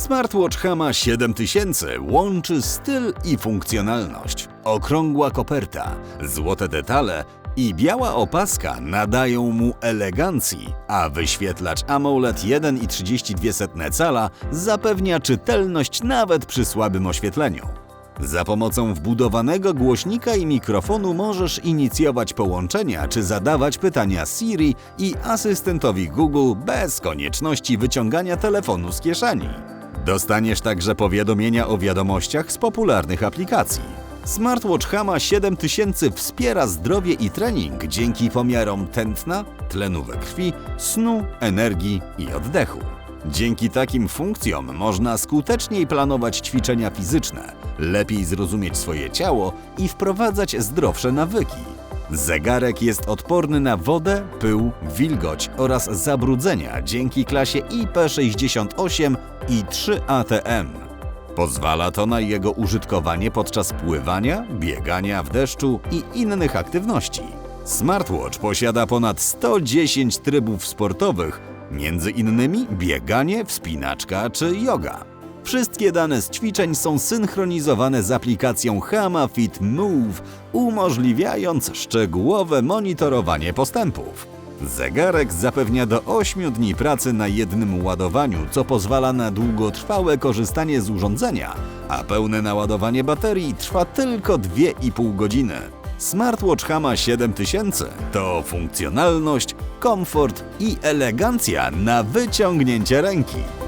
Smartwatch Hama 7000 łączy styl i funkcjonalność. Okrągła koperta, złote detale i biała opaska nadają mu elegancji, a wyświetlacz AMOLED 1,32 cala zapewnia czytelność nawet przy słabym oświetleniu. Za pomocą wbudowanego głośnika i mikrofonu możesz inicjować połączenia czy zadawać pytania Siri i asystentowi Google bez konieczności wyciągania telefonu z kieszeni. Dostaniesz także powiadomienia o wiadomościach z popularnych aplikacji. Smartwatch Hama 7000 wspiera zdrowie i trening dzięki pomiarom tętna, tlenu we krwi, snu, energii i oddechu. Dzięki takim funkcjom można skuteczniej planować ćwiczenia fizyczne, lepiej zrozumieć swoje ciało i wprowadzać zdrowsze nawyki. Zegarek jest odporny na wodę, pył, wilgoć oraz zabrudzenia dzięki klasie IP68 i 3ATM. Pozwala to na jego użytkowanie podczas pływania, biegania w deszczu i innych aktywności. Smartwatch posiada ponad 110 trybów sportowych, między innymi bieganie, wspinaczka czy yoga. Wszystkie dane z ćwiczeń są synchronizowane z aplikacją Hama Fit Move, umożliwiając szczegółowe monitorowanie postępów. Zegarek zapewnia do 8 dni pracy na jednym ładowaniu, co pozwala na długotrwałe korzystanie z urządzenia, a pełne naładowanie baterii trwa tylko 2,5 godziny. Smartwatch Hama 7000 to funkcjonalność, komfort i elegancja na wyciągnięcie ręki.